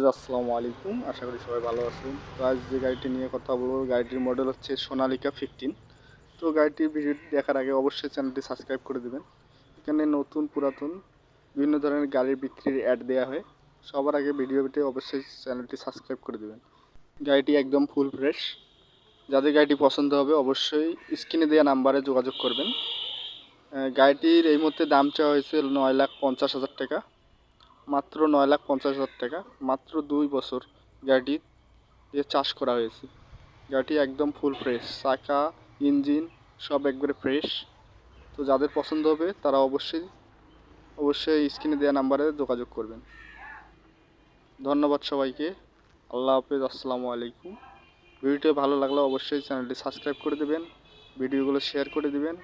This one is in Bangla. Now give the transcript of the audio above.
গাইজ আসসালামু আলাইকুম। আশা করি সবাই ভালো আছেন। তো আজ যে গাড়িটি নিয়ে কথা বলব, গাড়িটির মডেল হচ্ছে সোনালিকা ফিফটিন তো গাড়িটির ভিডিও দেখার আগে অবশ্যই চ্যানেলটি সাবস্ক্রাইব করে দেবেন। এখানে নতুন, পুরাতন, বিভিন্ন ধরনের গাড়ির বিক্রির অ্যাড দেওয়া হয়। সবার আগে ভিডিওতে অবশ্যই চ্যানেলটি সাবস্ক্রাইব করে দেবেন। গাড়িটি একদম ফুল ফ্রেশ যাদের গাড়িটি পছন্দ হবে, অবশ্যই স্ক্রিনে দেওয়া নাম্বারে যোগাযোগ করবেন। গাড়িটির এই মুহূর্তে দাম চাওয়া হয়েছে নয় লাখ পঞ্চাশ হাজার টাকা। মাত্র নয় লাখ পঞ্চাশ হাজার টাকা, মাত্র দুই বছর গাড়িটি দিয়ে চাষ করা হয়েছে। গাড়িটি একদম ফুল ফ্রেশ চাকা ইঞ্জিন সব একবারে ফ্রেশ তো যাদের পছন্দ হবে, তারা অবশ্যই অবশ্যই স্ক্রিনে দেওয়া নাম্বারে যোগাযোগ করবেন। ধন্যবাদ সবাইকে। আল্লাহ হাফেজ, আসসালামু আলাইকুম। ভিডিওটি ভালো লাগলে অবশ্যই চ্যানেলটি সাবস্ক্রাইব করে দেবেন, ভিডিওগুলো শেয়ার করে দেবেন।